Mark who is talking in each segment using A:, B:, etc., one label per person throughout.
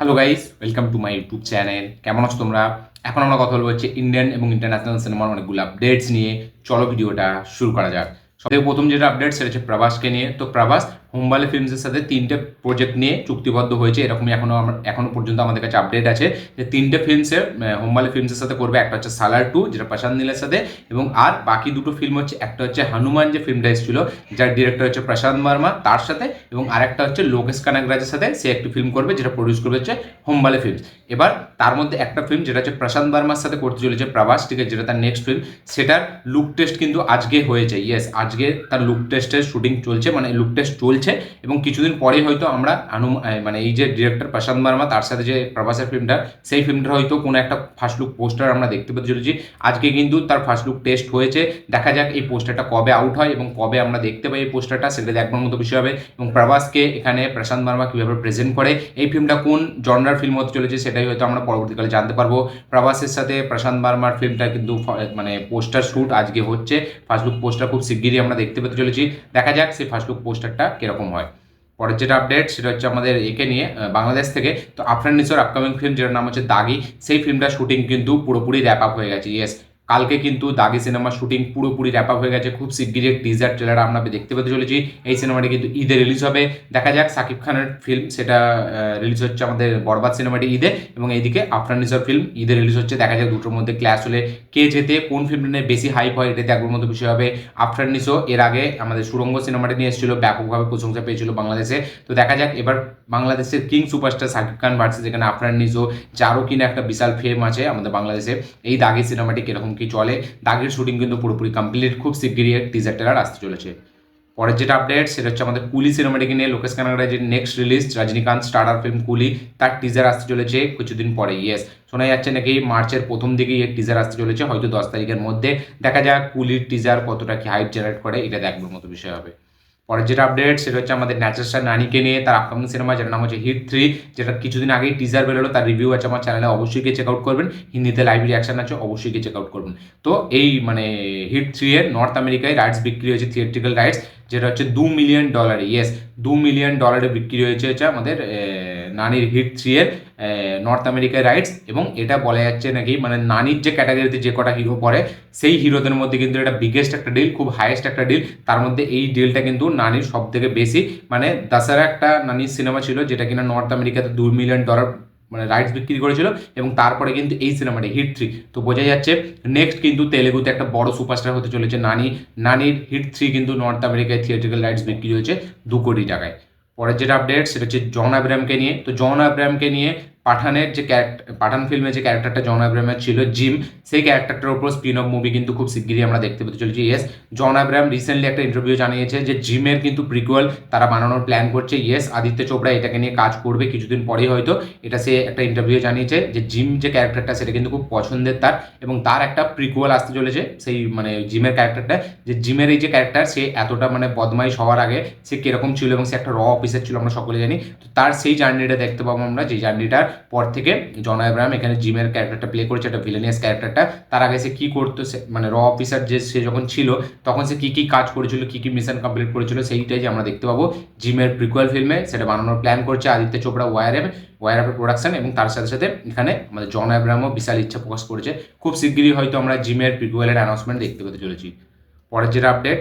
A: Hello guys welcome to my YouTube channel কেমন আছো তোমরা? এখন আমরা কথা বলব হচ্ছে ইন্ডিয়ান এবং ইন্টারন্যাশনাল সিনেমার অনেকগুলো আপডেটস নিয়ে। চলো ভিডিওটা শুরু করা যাক। সবথেকে প্রথম যেটা আপডেট সেটা হচ্ছে প্রভাসকে নিয়ে। তো প্রভাস হোমবালে ফিল্মসের সাথে তিনটে প্রজেক্ট নিয়ে চুক্তিবদ্ধ হয়েছে, এরকমই এখনও আমার, এখনও পর্যন্ত আমাদের কাছে আপডেট আছে। যে তিনটে ফিল্মসের হোমবালে ফিল্মসের সাথে করবে, একটা হচ্ছে সালার টু, যেটা প্রশান্ত নীলের সাথে, এবং আর বাকি দুটো ফিল্ম হচ্ছে, একটা হচ্ছে হনুমান যে ফিল্মটা এসেছিল, যার ডিরেক্টর হচ্ছে প্রশান্ত বর্মা তার সাথে, এবং আরেকটা হচ্ছে লোকেশ কানাগরাজের সাথে সে একটি ফিল্ম করবে, যেটা প্রডিউস করবে হচ্ছে হোমবালে ফিল্মস এবার তার মধ্যে একটা ফিল্ম যেটা হচ্ছে প্রশান্ত বর্মার সাথে করতে চলেছে প্রভাস ঠিক যেটা তার নেক্সট ফিল্ম সেটার লুক টেস্ট কিন্তু আজকে হয়েছে ইয়েস আজকে তার লুক টেস্টের শুটিং চলছে মানে লুক টেস্ট চলছে এবং কিছুদিন পরে হয়তো আমরা আনু মানে এই যে ডিরেক্টর প্রশান্ত বর্মা, তার সাথে যে প্রভাসের ফিল্মটা সেই ফিল্মটার হয়তো কোনো একটা ফার্স্ট লুক পোস্টার আমরা দেখতে পেতে চলেছি। আজকে কিন্তু তার ফার্স্ট লুক টেস্ট হয়েছে। দেখা যাক এই পোস্টারটা কবে আউট হয় এবং কবে আমরা দেখতে পাই এই পোস্টারটা সেটা দেখবার মতো বিষয় হবে। এবং প্রভাসকে এখানে প্রশান্ত বর্মা কীভাবে প্রেজেন্ট করে, এই ফিল্মটা কোন জনরার ফিল্ম হতে চলেছে সেটাই হয়তো আমরা পরবর্তীকালে জানতে পারব। প্রভাসের সাথে প্রশান্ত বর্মার ফিল্মটা কিন্তু মানে পোস্টার শ্যুট আজকে হচ্ছে। ফার্স্ট লুক পোস্টার খুব শিগগিরই আমরা দেখতে পেতে চলেছি। দেখা যাক সেই ফার্স্ট লুক পোস্টারটা কীরকম হয়। পরের যেটা আপডেট সেটা হচ্ছে আমাদের একে নিয়ে বাংলাদেশ থেকে। তো আফরান নিসোর আপকামিং ফিল্ম যেটার নাম হচ্ছে দাগি, সেই ফিল্মটার শুটিং কিন্তু পুরোপুরি র্যাপ আপ হয়ে গেছে। ইয়েস কালকে কিন্তু দাগি সিনেমার শুটিং পুরোপুরি র্যাপ আপ হয়ে গেছে। খুব শিগগিরই টিজার ট্রেলার আমরা দেখতে পেতে চলেছি। এই সিনেমাটি কিন্তু ঈদে রিলিজ হবে। দেখা যাক সাকিব খানের ফিল্ম সেটা রিলিজ হচ্ছে আমাদের বরবাদ সিনেমাটি ঈদে এবং এইদিকে আফরান নিসোর ফিল্ম ঈদে রিলিজ হচ্ছে। দেখা যাক দুটোর মধ্যে ক্লাস হলে কে যেতে কোন ফিল্ম নিয়ে বেশি হাইপ হয় এটা দেখবার মতো বিষয় হবে। আফরান নিসো এর আগে আমাদের সুরঙ্গ সিনেমাটি নিয়ে এসেছিল, ব্যাপকভাবে প্রশংসা পেয়েছিল বাংলাদেশে। তো দেখা যাক, এবার বাংলাদেশের king superstar Shakib Khan versus যেখানে আফরান নিসো, যারও কিনা একটা বিশাল ফেম আছে আমাদের বাংলাদেশে। এই দাগি সিনেমাটি কীরকম কি চলে? দাগের শুটিং কিন্তু পুরোপুরি কমপ্লিট খুব শিগগিরই টিজার টেলার আসতে চলেছে। পরের যেটা আপডেট সেটা হচ্ছে আমাদের কুলি সিনেমাটিকে নিয়ে Lokesh কানাগড়ার next release Rajinikanth starrer film Coolie, তার টিজার আসতে চলেছে কিছুদিন পরে ইয়েস শোনা যাচ্ছে নাকি মার্চের প্রথম দিকে এর টিজার আসতে চলেছে, হয়তো দশ তারিখের মধ্যে। দেখা যাক কুলির টিজার কতটা কি হাইপ জেনারেট করে, এটা দেখবার মতো বিষয় হবে। পরের যেটা আপডেট সেটা হচ্ছে আমাদের ন্যাচার স্টার নানিকে নিয়ে, তার আপকামিং সিনেমা যেটার নাম হচ্ছে হিট থ্রি যেটা কিছুদিন আগেই টিজার বেরোলো, তার রিভিউ আছে আমার চ্যানেলে অবশ্যই গিয়ে চেক আউট করবেন। হিন্দিতে লাইভ রিয়াকশন আছে, অবশ্যই গিয়ে চেক আউট করবেন। তো এই মানে হিট থ্রি এর নর্থ আমেরিকায় রাইটস বিক্রি হয়েছে থিয়েট্রিক্যাল রাইটস যেটা হচ্ছে দু মিলিয়ন ডলারে ইয়েস দু মিলিয়ন ডলারে বিক্রি হয়েছে হচ্ছে আমাদের নানির হিট থ্রি এর। নর্থ আমেরিকায় রাইটস এবং এটা বলা যাচ্ছে নাকি মানে নানির যে ক্যাটাগরিতে যে কটা হিরো পড়ে, সেই হিরোদের মধ্যে কিন্তু এটা বিগেস্ট একটা ডিল খুব হাইয়েস্ট একটা ডিল তার মধ্যে এই ডিলটা কিন্তু নানির সব থেকে বেশি। মানে দাসারা একটা নানির সিনেমা ছিল যেটা কিনা নর্থ আমেরিকাতে দু মিলিয়ন ডলার মানে রাইটস বিক্রি করেছিল এবং তারপরে কিন্তু এই সিনেমাটি হিট থ্রি তো বোঝা যাচ্ছে নেক্সট কিন্তু তেলেগুতে একটা বড় সুপারস্টার হতে চলেছে নানি। নানির হিট থ্রি কিন্তু নর্থ আমেরিকায় থিয়েট্রিক্যাল রাইটস বিক্রি হয়েছে দু কোটি টাকায়। পরের যেটা আপডেট সেটা হচ্ছে জন আব্রামকে নিয়ে তো জন আব্রামকে নিয়ে পাঠানের যে ক্যারেক্টার পাঠান ফিল্মে যে ক্যারেক্টারটা জন আব্রামের ছিল জিম সেই ক্যারেক্টারটার উপর স্পিন অফ মুভি কিন্তু খুব শিগগিরই আমরা দেখতে পেতে চলেছি। ইয়েস জন আব্রাম রিসেন্টলি একটা ইন্টারভিউ জানিয়েছে যে জিমের কিন্তু প্রিকুয়াল তারা বানানোর প্ল্যান করছে। ইয়েস আদিত্য চোপড়া এটাকে নিয়ে কাজ করবে কিছুদিন পরেই হয়তো। এটা সে একটা ইন্টারভিউ জানিয়েছে যে জিম যে ক্যারেক্টারটা সেটা কিন্তু খুব পছন্দের তার এবং তার একটা প্রিকুয়াল আসতে চলেছে সেই মানে জিমের ক্যারেক্টারটা যে জিমের এই যে ক্যারেক্টার সে এতটা মানে বদমাইশ হওয়ার আগে সে কীরকম ছিল এবং সে একটা র অফিসার ছিল আমরা সকলে জানি। তো তার সেই জার্নিটা দেখতে পাবো আমরা, যে জার্নিটার পর থেকে জন আব্রাহাম এখানে জিমের ক্যারেক্টারটা প্লে করেছে, একটা ভিলেনিয়াস ক্যারেক্টারটা তার আগে সে কী করতো, সে মানে র অফিসার যে সে যখন ছিল, তখন সে কী কী কাজ করেছিল, কী কী মিশন কমপ্লিট করেছিল, সেইটাই যে আমরা দেখতে পাবো জিমের প্রিকুয়াল ফিল্মে সেটা বানানোর প্ল্যান করছে আদিত্য চোপড়া ওয়ার ওয়ার অফের প্রোডাকশন এবং তার সাথে সাথে এখানে আমাদের জন আব্রাহামও বিশাল ইচ্ছা প্রকাশ করেছে। খুব শিগগিরই হয়তো আমরা জিমের প্রিকুয়ালের অ্যানাউন্সমেন্ট দেখতে পেতে চলেছি। পরের যেটা আপডেট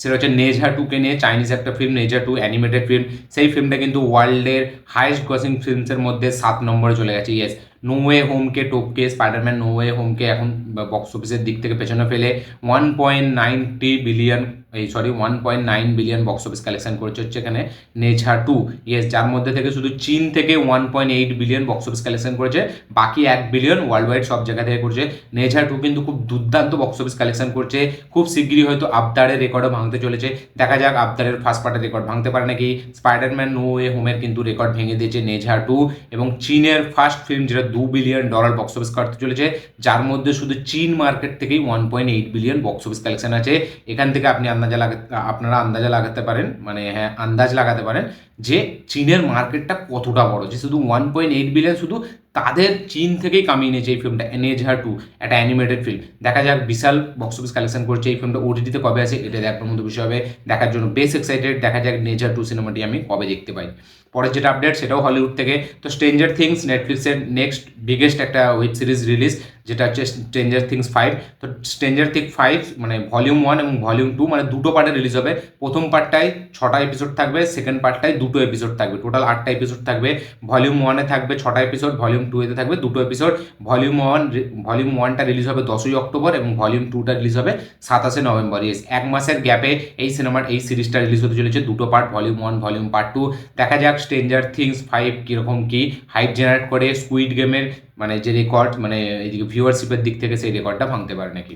A: সেটা হচ্ছে নেজা টুকে নিয়ে চাইনিজ একটা film Ne Zha two animated film সেই ফিল্মটা কিন্তু ওয়ার্ল্ডের হাইয়েস্ট গ্রসিং ফিল্মসের মধ্যে সাত নম্বরে চলে গেছে। ইয়েস নো ওয়ে হোমকে টোপকে স্পাইডারম্যান নো ওয়ে হোমকে এখন বক্স অফিসের দিক থেকে পেছনে ফেলে। ওয়ান পয়েন্ট নাইনটি বিলিয়ন এই sorry one point nine billion box office collection করেছে হচ্ছে এখানে নেঝা টু ইয়েস যার মধ্যে থেকে শুধু চীন থেকে one point eight billion box office collection করেছে, বাকি এক বিলিয়ন ওয়ার্ল্ড ওয়াইড সব জায়গা থেকে করছে। নেঝা টু কিন্তু খুব দুর্দান্ত বক্স অফিস কালেকশন করছে, খুব শিগগিরই হয়তো আবদারের রেকর্ডও ভাঙতে চলেছে। দেখা যাক আবদারের ফার্স্ট পার্টের রেকর্ড ভাঙতে পারে নাকি। স্পাইডারম্যান নো ওয়ে হোমের কিন্তু রেকর্ড ভেঙে দিয়েছে নেঝা টু এবং চীনের ফার্স্ট ফিল্ম যেটা দু বিলিয়ন ডলার বক্স অফিস করতে চলেছে, যার মধ্যে শুধু চীন মার্কেট থেকেই one point eight billion box office collection আছে। এখান থেকে আপনি আন্দাজা লাগাতে, আপনারা আন্দাজা লাগাতে পারেন মানে হ্যাঁ আন্দাজ লাগাতে পারেন যে চীনের মার্কেটটা কতটা বড়। যে শুধু ওয়ান পয়েন্ট এইট বিলিয়ন শুধু তাদের চীন থেকেই কামিয়ে নিয়েছে এই ফিল্মটা এনেঝার টু একটা অ্যানিমেটেড ফিল্ম দেখা যাক, বিশাল বক্স অফিস কালেকশন করছে এই ফিল্মটা ওটিটিতে কবে আছে এটা দেখার মতো বিষয় হবে। দেখার জন্য বেশ এক্সাইটেড দেখা যাক নেচার টু সিনেমাটি আমি কবে দেখতে পাই। পরের যেটা আপডেট সেটাও হলিউড থেকে। তো স্ট্রেঞ্জার থিংস নেটফ্লিক্সের নেক্সট বিগেস্ট একটা ওয়েব সিরিজ রিলিজ যেটা হচ্ছে স্ট্রেঞ্জার থিংস ফাইভ তো স্ট্রেঞ্জার থিং ফাইভ মানে ভলিউম ওয়ান এবং ভলিউম টু মানে দুটো পার্টে রিলিজ হবে। প্রথম পার্টটায় ছটা এপিসোড থাকবে সেকেন্ড পার্টটায় দুটো এপিসোড থাকবে। টোটাল আটটা এপিসোড থাকবে। ভলিউম ওয়ানে থাকবে ছটা এপিসোড ভলিউম টু এতে থাকবে। দুটো এপিসোড ভলিউম ওয়ান ভলিউম ওয়ানটা রিলিজ হবে দশই অক্টোবর এবং ভলিউম টুটা রিলিজ হবে সাতাশে নভেম্বর। ইয়েস এক মাসের গ্যাপে এই সিনেমার এই সিরিজটা রিলিজ হতে চলেছে। দুটো part volume one volume part two দেখা যাক স্ট্রেঞ্জার থিংস ফাইভ কীরকম কী হাইপ জেনারেট করে স্কুইড গেমের মানে যে রেকর্ড মানে এইদিকে ভিউয়ারশিপের দিক থেকে সেই রেকর্ডটা ভাঙতে পারে নাকি?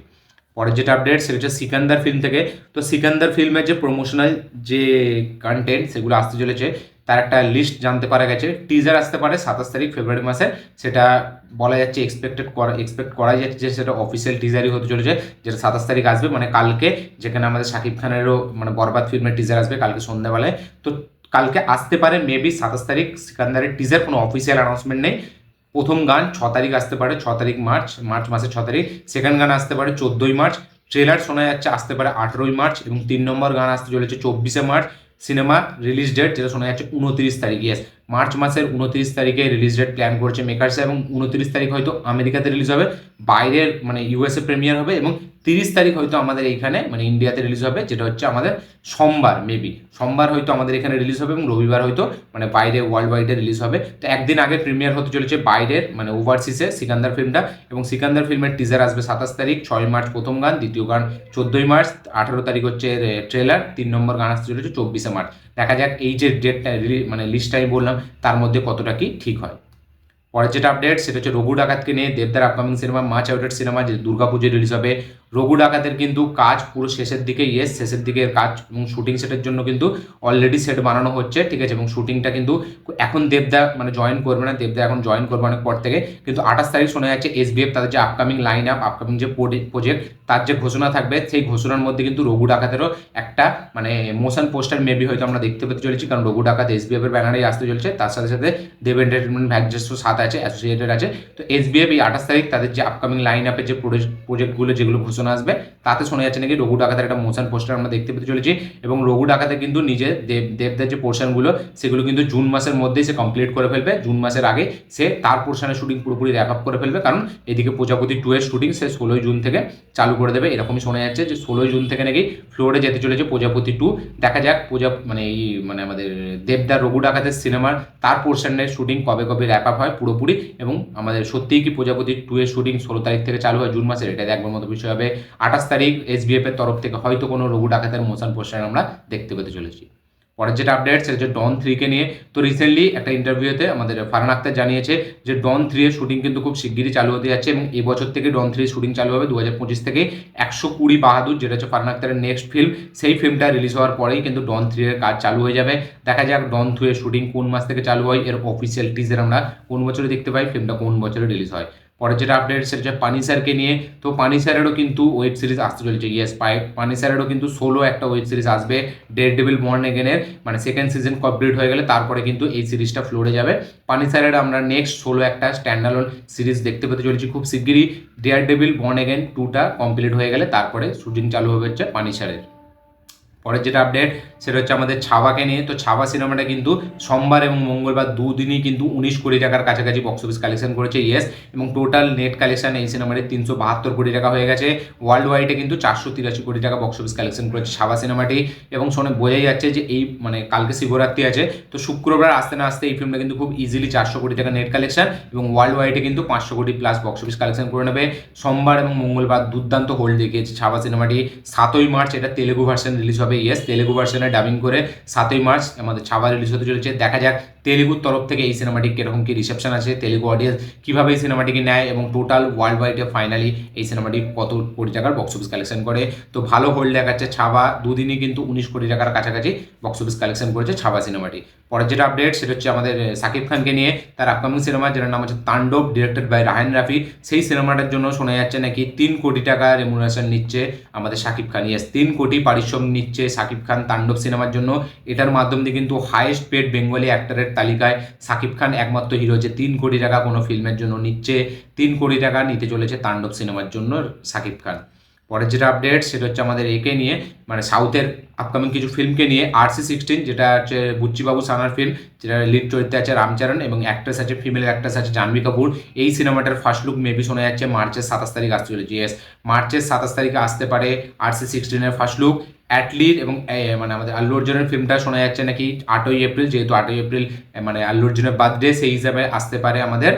A: পরের যেটা আপডেট সেটা হচ্ছে সিকান্দার ফিল্ম থেকে। তো সিকান্দার ফিল্মের যে প্রমোশনাল যে কন্টেন্ট সেগুলো আসতে চলেছে তার একটা লিস্ট জানতে পারা গেছে। টিজার আসতে পারে সাতাশ তারিখ ফেব্রুয়ারি মাসে। সেটা বলা যাচ্ছে এক্সপেক্টেড করা এক্সপেক্ট করা যাচ্ছে যে সেটা অফিসিয়াল টিজারই হতে চলেছে, যেটা সাতাশ তারিখ আসবে মানে কালকে, যেখানে আমাদের শাকিব খানেরও মানে বরবাদ ফিল্মের টিজার আসবে কালকে সন্ধ্যাবেলায়। তো কালকে আসতে পারে মেবি সাতাশ তারিখ সিকান্দারের টিজার কোনো অফিসিয়াল অ্যানাউন্সমেন্ট নেই। প্রথম গান ছ তারিখ আসতে পারে, ছ তারিখ মার্চ মার্চ মাসের ছ তারিখ। সেকেন্ড গান আসতে পারে, চোদ্দোই মার্চ। ট্রেলার শোনা যাচ্ছে, আসতে পারে আঠেরোই মার্চ এবং তিন নম্বর গান আসতে চলেছে চব্বিশে মার্চ। সিনেমা রিলিজ ডেট যেটা শোনা যাচ্ছে উনত্রিশ তারিখ ইয়েস মার্চ মাসের উনত্রিশ তারিখে রিলিজ ডেট প্ল্যান করছে মেকার্স এবং উনত্রিশ তারিখ হয়তো আমেরিকাতে রিলিজ হবে, বাইরের মানে ইউএসএ প্রিমিয়ার হবে এবং তিরিশ তারিখ হয়তো আমাদের এইখানে মানে ইন্ডিয়াতে রিলিজ হবে, যেটা হচ্ছে আমাদের সোমবার মেবি সোমবার হয়তো আমাদের এখানে রিলিজ হবে এবং রবিবার হয়তো মানে বাইরে ওয়ার্ল্ড ওয়াইডে রিলিজ হবে। তো একদিন আগে প্রিমিয়ার হতে চলেছে বাইরের মানে ওভারসিসে সিকান্দার ফিল্মটা এবং সিকান্দার ফিল্মের টিজার আসবে সাতাশ তারিখ, ছয় মার্চ প্রথম গান, দ্বিতীয় গান চোদ্দোই মার্চ, আঠারো তারিখ হচ্ছে ট্রেলার তিন নম্বর গান আসতে চলেছে চব্বিশে মার্চ। দেখা যাক এই যে ডেটটা মানে লিস্টটা আমি বললাম, তার মধ্যে কতটা কি ঠিক হয়। পরের যেটা আপডেট সেটা হচ্ছে রঘু ডাকাতকে নিয়ে দেবদার আপকামিং সিনেমা মাছ আউটেড সিনেমা যে দুর্গাপুজোয় রিলিজ হবে। রঘু ডাকাতের কিন্তু কাজ পুরো শেষের দিকে ইয়েস শেষের দিকের কাজ এবং শুটিং সেটের জন্য কিন্তু অলরেডি সেট বানানো হচ্ছে, ঠিক আছে? এবং শুটিংটা কিন্তু এখন দেবদা মানে জয়েন করবে না, দেবদা এখন জয়েন করবে অনেক পর থেকে। কিন্তু আঠাশ তারিখ শোনা যাচ্ছে এস এসবিএফ তাদের যে আপকামিং লাইন আপ আপকামিং যে প্রজেক্ট তার যে ঘোষণা থাকবে, সেই ঘোষণার মধ্যে কিন্তু রঘু ডাকাতেরও একটা মানে মোশন পোস্টার মেবি হয়তো আমরা দেখতে পেতে চলেছি, কারণ রঘু ডাকাত এস এসবিএফ এর ব্যানারেই আসতে চলছে। তার সাথে সাথে দেব এন্টারটেনমেন্ট ভ্যাকজেস্ট সাথে আছে অ্যাসোসিয়েটেড আছে। তো এস এসবিএফ এই আঠাশ তারিখ তাদের যে আপকামিং লাইন আপের যে প্রজেক্টগুলো যেগুলো ঘোষণা আসবে, তাতে শোনা যাচ্ছে নাকি রঘু ডাকাতের একটা মোশন পোস্টার আমরা দেখতে পেতে চলেছি এবং রঘু ডাকাতে কিন্তু নিজে দেব, দেবদের যে পোর্শনগুলো সেগুলো কিন্তু জুন মাসের মধ্যেই সে কমপ্লিট করে ফেলবে। জুন মাসের আগে সে তার পোর্শনের শুটিং পুরোপুরি র্যাপ আপ করে ফেলবে। কারণ এদিকে প্রজাপতি টু এর শুটিং সে ষোলোই জুন থেকে চালু করে দেবে। এরকমই শোনা যাচ্ছে যে ষোলোই জুন থেকে নাকি ফ্লোরে যেতে চলেছে প্রজাপতি টু দেখা যাক প্রজা মানে এই মানে আমাদের দেবদার রঘু ডাকাতের সিনেমার তার পোর্শনের শুটিং কবে কবে র্যাপ আপ হয় পুরোপুরি এবং আমাদের সত্যিই কি প্রজাপতি টু এর শুটিং ষোলো তারিখ থেকে চালু হয় জুন মাসের? এটা দেখবার মতো বিষয় হবে। আঠাশ তারিখ এসবিএফ এর তরফ থেকে হয়তো কোনো রঘু ডাকাতের মোশন পোস্টার আমরা দেখতে পেতে চলেছি। পরের যেটা আপডেট সেটা হচ্ছে ডন থ্রিকে নিয়ে। তো রিসেন্টলি একটা ইন্টারভিউতে আমাদের ফারহান আক্তার জানিয়েছে যে ডন থ্রি এর শুটিং কিন্তু খুব শিগগিরই চালু হতে যাচ্ছে এবং এবছর থেকে ডন থ্রি শুটিং চালু হবে দু হাজার পঁচিশ থেকে একশো কুড়ি বাহাদুর, যেটা হচ্ছে ফারহান আক্তারের নেক্সট ফিল্ম সেই ফিল্মটা রিলিজ হওয়ার পরেই কিন্তু ডন থ্রি এর কাজ চালু হয়ে যাবে। দেখা যাক ডন থ্রি এর শুটিং কোন মাস থেকে চালু হয়, এর অফিসিয়াল টিজার আমরা কোন বছরে দেখতে পাই ফিল্মটা কোন বছরে রিলিজ হয়। পরে যেটা আপডেট সেটা হচ্ছে পানি স্যারকে নিয়ে। তো পানি স্যারেরও কিন্তু ওয়েব সিরিজ আসতে চলেছে। ইয়েস পাই পানি স্যারেরও কিন্তু সোলো একটা ওয়েব সিরিজ আসবে ডেড ডেভিল বর্ন এগেনের মানে সেকেন্ড সিজন কমপ্লিট হয়ে গেলে তারপরে কিন্তু এই সিরিজটা ফ্লোরে যাবে। পানিসারের আমরা নেক্সট সোলো একটা স্ট্যান্ডালোন সিরিজ দেখতে পেতে চলেছি খুব শিগগিরই। ডেয়ার ডেভিল বর্ন এগেন টুটা কমপ্লিট হয়ে গেলে তারপরে শুটিং চালু হবে হচ্ছে পানিসারের পরের যেটা আপডেট সেটা হচ্ছে আমাদের ছাবাকে নিয়ে। তো ছাবা সিনেমাটা কিন্তু সোমবার এবং মঙ্গলবার দুদিনই কিন্তু উনিশ কোটি টাকার কাছাকাছি বক্স অফিস কালেকশন করেছে ইয়েস এবং টোটাল নেট কালেকশন এই সিনেমাটি তিনশো বাহাত্তর কোটি টাকা হয়ে গেছে। ওয়ার্ল্ড ওয়াইডে কিন্তু চারশো তিরাশি কোটি টাকা বক্স অফিস কালেকশন করেছে ছাবা সিনেমাটি এবং শোনে, বোঝাই যাচ্ছে যে এই মানে কালকে শিবরাত্রি আছে, তো শুক্রবার আসতে না আসতে এই ফিল্মটা কিন্তু খুব ইজিলি চারশো কোটি টাকা নেট কালেকশন এবং ওয়ার্ল্ড ওয়াইডে কিন্তু পাঁচশো কোটি প্লাস বক্স অফিস কালেকশন করে নেবে। সোমবার এবং মঙ্গলবার দুর্দান্ত হোল্ড দেখিয়েছে ছাবা সিনেমাটি সাতই মার্চ এটা তেলেগু ভার্সন রিলিজ হবে। ইয়েস তেলেগু ভার্সনে ডাবিং করে সাতই মার্চ আমাদের ছাবা রিলিজ হতে চলেছে। দেখা যাক তেলেগুর তরফ থেকে এই সিনেমাটি কীরকম কী রিসেপশন আছে, তেলেগু অডিয়েন্স কীভাবে এই সিনেমাটিকে নেয় এবং টোটাল ওয়ার্ল্ড ওয়াইডে ফাইনালি এই সিনেমাটি কত কোটি টাকার বক্স অফিস কালেকশন করে। তো ভালো হোল্ড দেখাচ্ছে ছাবা। দুদিনই কিন্তু উনিশ কোটি টাকার কাছাকাছি বক্স অফিস কালেকশন করেছে ছাবা সিনেমাটি পরের যেটা আপডেট সেটা হচ্ছে আমাদের সাকিব খানকে নিয়ে তার আপকামিং সিনেমা যেটার নাম হচ্ছে তাণ্ডব ডিরেক্টেড বাই রাহান রাফি। সেই সিনেমাটার জন্য শোনা যাচ্ছে নাকি তিন কোটি টাকা রেমুনারেশন নিচ্ছে আমাদের সাকিব খান। ইয়েস তিন কোটি পারিশ্রমিক নিচ্ছে সাকিব খান তাণ্ডব সিনেমার জন্য। এটার মাধ্যম দিয়ে কিন্তু হায়েস্ট পেড বেঙ্গলি অ্যাক্টরের তালিকায় সাকিব খান একমাত্র হিরো যে তিন কোটি টাকা কোনো ফিল্মের জন্য নিচ্ছে। তিন কোটি টাকা নিতে চলেছে তাণ্ডব সিনেমার জন্য সাকিব খান। পরের যেটা আপডেট সেটা হচ্ছে আমাদের একে নিয়ে মানে সাউথের আপকামিং কিছু ফিল্মকে নিয়ে আরসি সিক্সটিন যেটা হচ্ছে বুচ্চিবাবু সানার ফিল্ম যেটা লিড চরিত্রে আছে রামচরণ এবং অ্যাক্ট্রেস আছে ফিমেল অ্যাক্ট্রেস আছে জাহ্নবী কাপুর। এই সিনেমাটার ফার্স্ট লুক মেবি শোনা যাচ্ছে মার্চের সাতাশ তারিখ আসতে চলেছে। ইয়েস মার্চের সাতাশ তারিখে আসতে পারে আরসি সিক্সটিনের ফার্স্ট লুক অ্যাটলির এবং মানে আমাদের আল্লু অর্জুনের ফিল্মটা শোনা যাচ্ছে নাকি আটই এপ্রিল, যেহেতু আটই এপ্রিল মানে আল্লু অর্জুনের বার্থডে সেই হিসাবে আসতে পারে আমাদের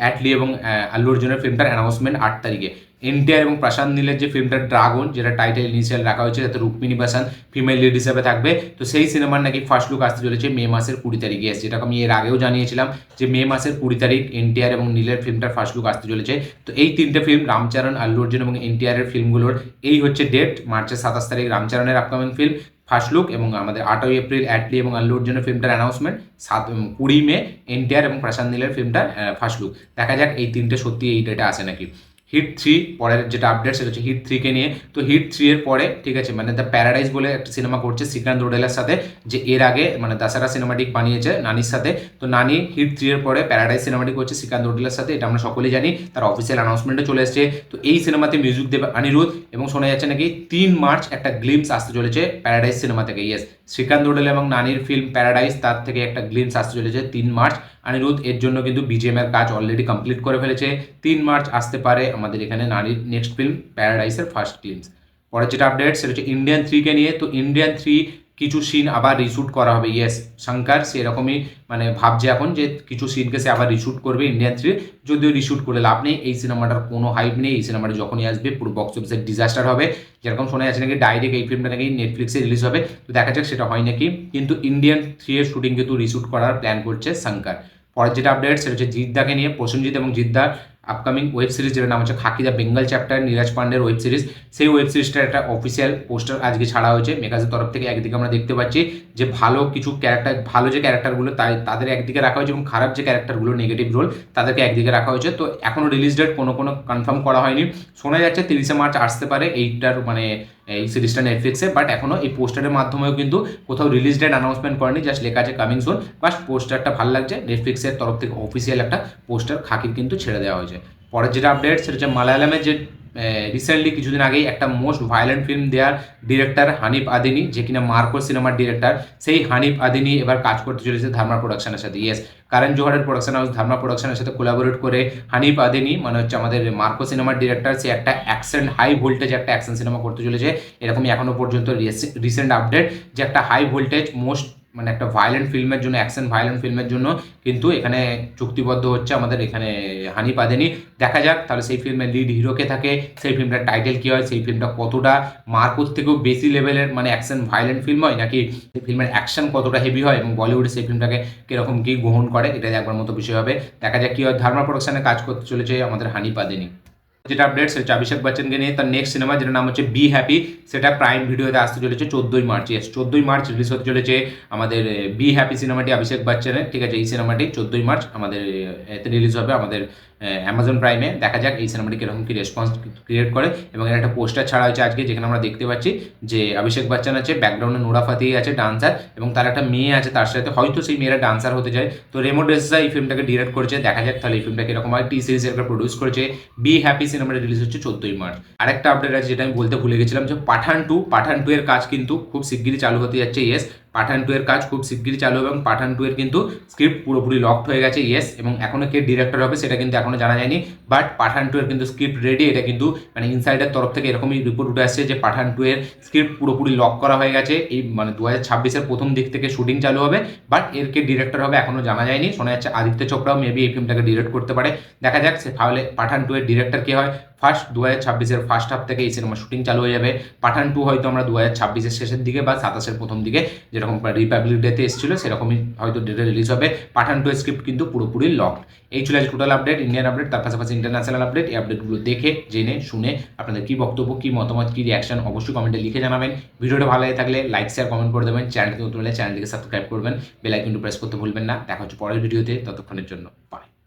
A: অ্যাটলি এবং আল্লু অর্জুনের ফিল্মটার অ্যানাউন্সমেন্ট আট তারিখে। এনটিআর এবং প্রশান্ত নীলের যে ফিল্মটা ড্রাগন যেটা টাইটেল ইনিশিয়াল রাখা হয়েছে যাতে রুক্মিণী বাসান ফিমেল লিড হিসেবে থাকবে। তো সেই সিনেমার নাকি ফার্স্ট লুক আসতে চলেছে মে মাসের কুড়ি তারিখে। এসে যেটা আমি এর আগেও জানিয়েছিলাম যে মে মাসের কুড়ি তারিখ এনটিআর এবং নীলের ফিল্মটার ফার্স্ট লুক আসতে চলেছে। তো এই তিনটে ফিল্ম রামচরণ, আল্লু অর্জুন এবং এনটিআর এর ফিল্মগুলোর এই হচ্ছে ডেট মার্চের সাতাশ তারিখ রামচরণের আপকামিং ফিল্ম ফার্স্ট লুক এবং আমাদের আটই এপ্রিল অ্যাটলি এবং আল্লু অর্জুনের ফিল্মটার অ্যানাউন্সমেন্ট সাত কুড়ি মে এনটিআর এবং প্রশান্ত নীলের ফিল্মটার ফার্স্ট লুক দেখা যাক এই তিনটে সত্যি এই ডেটে আসে নাকি। হিট থ্রি পরের যেটা আপডেট সেটা হচ্ছে হিট থ্রিকে নিয়ে। তো হিট থ্রি এর পরে, ঠিক আছে মানে দ্য প্যারাডাইজ বলে একটা সিনেমা করছে শ্রীকান্ত রোডেলার সাথে, যে এর আগে মানে দাসারা সিনেমাটিক বানিয়েছে নানির সাথে। তো নানি হিট থ্রি এর পরে প্যারাডাইজ সিনেমাটিক করছে শ্রীকান্ত রোডেলার সাথে, এটা আমরা সকলেই জানি। তার অফিসিয়াল অ্যানাউন্সমেন্টও চলে এসেছে। তো এই সিনেমাতে মিউজিক দেবে অনিরুদ্ধ এবং শোনা যাচ্ছে নাকি তিন মার্চ একটা গ্লিমস আসতে চলেছে প্যারাডাইজ সিনেমা থেকে ইয়েস শ্রীকান্ত রোডেল এবং নানির ফিল্ম প্যারাডাইজ তার থেকে একটা গ্লিমস আসতে চলেছে তিন মার্চ। অনিরুদ্ধ, এর জন্য কিন্তু বিজিএমের কাজ অলরেডি কমপ্লিট করে ফেলেছে। তিন মার্চ আসতে পারে আমাদের এখানে নারীর নেক্সট ফিল্ম প্যারাডাইসের ফার্স্ট ক্লিমস পরের যেটা আপডেট সেটা হচ্ছে ইন্ডিয়ান থ্রিকে নিয়ে। তো ইন্ডিয়ান থ্রি কিছু সিন আবার রিশুট করা হবে। ইয়েস শঙ্কর সেরকমই মানে ভাবছে এখন যে কিছু সিনকে সে আবার রিশুট করবে ইন্ডিয়ান থ্রি যদিও রিশুট করে লাভ নেই, এই সিনেমাটার কোনো হাইপ নেই। এই সিনেমাটা যখনই আসবে, পুরো বক্স অফিসের ডিজাস্টার হবে। যেরকম শোনা যাচ্ছে নাকি ডাইরেক্ট এই ফিল্মটা নাকি নেটফ্লিক্সে রিলিজ হবে। তো দেখা যাক সেটা হয় নাকি। কিন্তু ইন্ডিয়ান থ্রি এর শুটিং কিন্তু রিশুট করার প্ল্যান করছে শঙ্কর পরের যেটা আপডেট সেটা হচ্ছে জিদ্দাকে নিয়ে প্রসেনজিৎ এবং জিদ্দার আপকামিং ওয়েব সিরিজ যেটা নাম হচ্ছে Khakee the Bengal chapter Neeraj পান্ডের web series সেই ওয়েব সিরিজটার একটা অফিসিয়াল পোস্টার আজকে ছাড়া হয়েছে। মেকাজের তরফ থেকে একদিকে আমরা দেখতে পাচ্ছি যে ভালো কিছু ক্যারেক্টার ভালো যে ক্যারেক্টারগুলো তাই তাদের একদিকে রাখা হয়েছে এবং খারাপ যে ক্যারেক্টারগুলো নেগেটিভ রোল তাদেরকে একদিকে রাখা হয়েছে। তো এখনও রিলিজ ডেট কোনো কোনো কনফার্ম করা হয়নি। শোনা যাচ্ছে তিরিশে মার্চ আসতে পারে। এইটার মানে এই সিরিজটা নেটফ্লিক্সে বাট এখনও এই পোস্টারের মাধ্যমেও কিন্তু কোথাও রিলিজ ডেট অ্যানাউন্সমেন্ট করেনি জাস্ট লেখা আছে কামিং সুন বাস পোস্টারটা ভালো লাগছে নেটফ্লিক্সের তরফ থেকে অফিসিয়াল একটা পোস্টার খাকিব কিন্তু ছেড়ে দেওয়া হয়েছে। পরের যেটা আপডেট সেটা হচ্ছে মালায়ালামের যে রিসেন্টলি কিছুদিন আগেই একটা মোস্ট ভায়োলেন্ট ফিল্ম দেওয়ার ডিরেক্টর হানিফ আদিনি, যে কিনা মার্কো সিনেমার ডিরেক্টর সেই হানিফ আদিনি এবার কাজ করতে চলেছে ধার্মা প্রোডাকশনের সাথে। ইয়েস কারণ জোহারের প্রোডাকশন হাউস ধার্মা প্রোডাকশনের সাথে কোলাবোরেট করে হানিফ আদিনি মানে হচ্ছে আমাদের মার্কো সিনেমার ডিরেক্টর সে একটা অ্যাকশন হাই ভোল্টেজ একটা অ্যাকশন সিনেমা করতে চলেছে। এরকমই এখনও পর্যন্ত রিসেন্ট আপডেট যে একটা হাই ভোল্টেজ মোস্ট মানে একটা ভায়োলেন্ট ফিল্মের জন্য অ্যাকশন ভায়োলেন্ট ফিল্মের জন্য কিন্তু এখানে চুক্তিবদ্ধ হচ্ছে আমাদের এখানে হানি পাদেনি। দেখা যাক, তাহলে সেই ফিল্মের লিড হিরোকে থাকে, সেই ফিল্মটার টাইটেল কী হয়, সেই ফিল্মটা কতটা মার্কোর থেকেও বেশি লেভেলের মানে অ্যাকশন ভায়োলেন্ট ফিল্ম হয়, নাকি সেই ফিল্মের অ্যাকশন কতটা হেভি হয় এবং বলিউডে সেই ফিল্মটাকে কীরকম কী গ্রহণ করে, এটা দেখবার মতো বিষয় হবে। দেখা যাক কী হয় ধর্মা প্রোডাকশনে কাজ করতে চলেছে আমাদের হানি পাদেনি। যেটা আপডেট সেটা অভিষেক বচ্চনকে নিয়ে তার নেক্সট সিনেমা যেটার নাম হচ্ছে বি হ্যাপি সেটা প্রাইম ভিডিওতে আসতে চলেছে চোদ্দোই মার্চ ইয়েস চোদ্দোই মার্চ রিলিজ হতে চলেছে আমাদের বি হ্যাপি সিনেমাটি অভিষেক বচ্চনের ঠিক আছে, এই সিনেমাটি চোদ্দোই মার্চ আমাদের, এতে রিলিজ হবে আমাদের অ্যামাজন প্রাইমে দেখা যাক এই সিনেমাটি কীরকম কী রেসপন্স ক্রিয়েট করে। এবং এর একটা পোস্টার ছাড়া হয়েছে আজকে, যেখানে আমরা দেখতে পাচ্ছি যে অভিষেক বচ্চন আছে ব্যাকগ্রাউন্ডে নোরা ফাতি আছে ডান্সার এবং তার একটা মেয়ে আছে, তার সাথে হয়তো সেই মেয়েরা ডান্সার হতে যায় তো রেমো ডেসা এই ফিল্মটাকে ডিরেক্ট করেছে। দেখা যাক তাহলে এই ফিল্মটা কীরকম হয়। টি সিরিজ একটা প্রডিউস করেছে। বি হ্যাপি সিনেমাটা রিলিজ হচ্ছে চোদ্দোই মার্চ। আরেকটা আপডেট আছে, যেটা আমি বলতে ভুলে গেছিলাম যে পাঠান টু পাঠান টু এর কাজ কিন্তু খুব শিগগিরই চালু হতে যাচ্ছে। ইয়েস পাঠান টু এর কাজ খুব শিগগিরই চালু এবং পাঠান টু এর কিন্তু স্ক্রিপ্ট পুরোপুরি লকড হয়ে গেছে ইয়েস এবং এখনও কে ডিরেক্টর হবে সেটা কিন্তু এখনও জানা যায়নি বাট পাঠান টু এর কিন্তু স্ক্রিপ্ট রেডি এটা কিন্তু মানে ইনসাইডের তরফ থেকে এরকমই রিপোর্ট উঠে আসছে যে পাঠান টু এর স্ক্রিপ্ট পুরোপুরি লক করা হয়ে গেছে, এই মানে দু হাজার ছাব্বিশের প্রথম দিক থেকে শুটিং চালু হবে বাট এর কে ডিরেক্টর হবে এখনও জানা যায়নি, শোনা যাচ্ছে আদিত্য চোপড়াও মেবি এই ফিল্মটাকে ডিরেক্ট করতে পারে, দেখা যাক সে তাহলে পাঠান টু এর ডিরেক্টর কে হয় ফার্স্ট দু হাজার ছাব্বিশের ফার্স্ট হাফ থেকে এই সিনেমার শুটিং চালু হয়ে যাবে। পাঠান টু হয়তো আমরা দু হাজার ছাব্বিশের শেষের দিকে বা সাতাশের প্রথম দিকে যেরকম রিপাবলিক ডেতে এসেছিল, সেরকমই হয়তো ডেটে রিলিজ হবে। পাঠান টু স্ক্রিপ্ট কিন্তু পুরোপুরি লকড এই ছিল টোটাল আপডেট ইন্ডিয়ান আপডেট তার পাশাপাশি ইন্টারন্যাশনাল আপডেট এই আপডেটগুলো দেখে, জেনে, শুনে আপনাদের কী বক্তব্য, কী মতামত, কী রিয়াকশন অবশ্যই কমেন্টে লিখে জানাবেন। ভিডিওটা ভালো লাগে থাকলে লাইক শেয়ার কমেন্ট করে দেবেন। চ্যানেলটি নতুন হলে চ্যানেলটিকে সাবস্ক্রাইব করবেন। বেল আইকনটি প্রেস করতে ভুলবেন না। দেখা হচ্ছে পরের ভিডিওতে। ততক্ষণের জন্য বাই